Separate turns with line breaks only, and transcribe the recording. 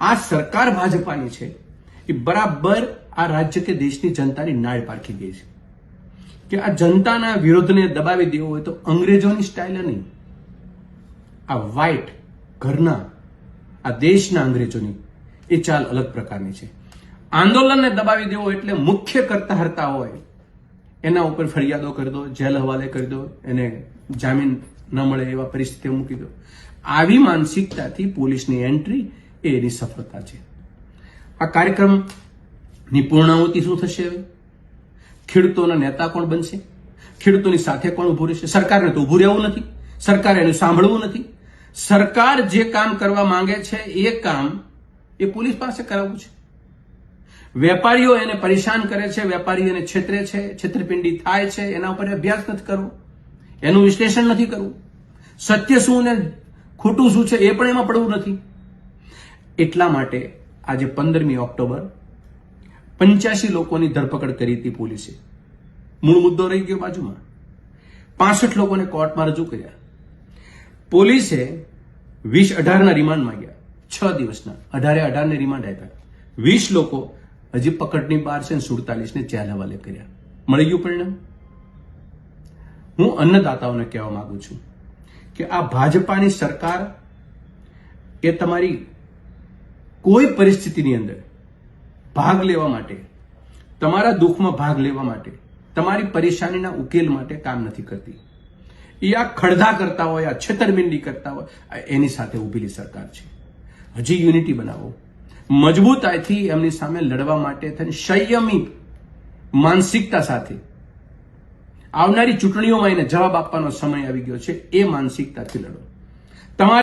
આ સરકાર ભાજપાની છે એ બરાબર આ રાજ્ય કે દેશની જનતાની નાળ પારખી ગઈ છે. કે આ જનતાના વિરોધને દબાવી દેવો હોય તો અંગ્રેજોની સ્ટાઇલ નહીં. આ વ્હાઇટ ઘરના, આ દેશના અંગ્રેજોની એ ચાલ અલગ પ્રકારની છે. આંદોલનને દબાવી દેવો એટલે મુખ્ય કરતા હરતા હોય. એના ઉપર ફરિયાદો કરી દો, જેલ હવાલે કરી દો, એને જામીન ન મળે એવા પરિસ્થિતિ મૂકી દો. આવી માનસિકતાથી પોલીસની એન્ટ્રી એ એની સફળતા છે. આ કાર્યક્રમની પૂર્ણાહુતિ શું થશે હવે? ખેડૂતોના નેતા કોણ બનશે? ખેડૂતોની સાથે કોણ ઊભું રહેશે? સરકારને તો ઊભું રહેવું નથી. સરકારે એનું સાંભળવું નથી. સરકાર જે કામ કરવા માંગે છે, એ કામ એ પોલીસ પાસે કરાવવું છે. વેપારીઓ એને પરેશાન કરે છે, વેપારીઓ એને છેતરે છે, છેતરપિંડી થાય છે, એના ઉપર અભ્યાસ નથી કરવો. એનું વિશ્લેષણ નથી કરવું. સત્ય શું ને ખોટું શું છે, એ પણ એમાં પડવું નથી. એટલા માટે આજે પંદરમી ઓક્ટોબર પંચ્યાસી લોકોની ધરપકડ કરી હતી પોલીસે. મૂળ મુદ્દો રહી ગયો બાજુમાં. પાસઠ લોકોને કોર્ટમાં રજૂ કર્યા. પોલીસે વીસ અઢારના રિમાન્ડ માંગ્યા. છ દિવસના. અઢારે અઢારને રિમાન્ડ આપ્યા. વીસ લોકો હજી પકડની બહાર છે સુડતાલીસને જેલ હવાલે કર્યા. મળી ગયું પરિણામ? હું અન્નદાતાઓને કહેવા માંગુ છું કે આ ભાજપાની સરકાર એ તમારી કોઈ પરિસ્થિતિની અંદર ભાગ લેવા માટે, તમારા દુઃખમાં ભાગ લેવા માટે, તમારી પરેશાનીના ઉકેલ માટે કામ નથી કરતી. એ આ ખડધા કરતા હોય, આ છેતરમિંડી કરતા હોય એની સાથે ઉભેલી સરકાર છે. હજી યુનિટી બનાવો. મજબૂતાઈથી એમની સામે લડવા માટે થઈને સંયમી માનસિકતા સાથે આવનારી ચૂંટણીઓમાં એને જવાબ આપવાનો સમય આવી ગયો છે, એ માનસિકતાથી લડો. તમારે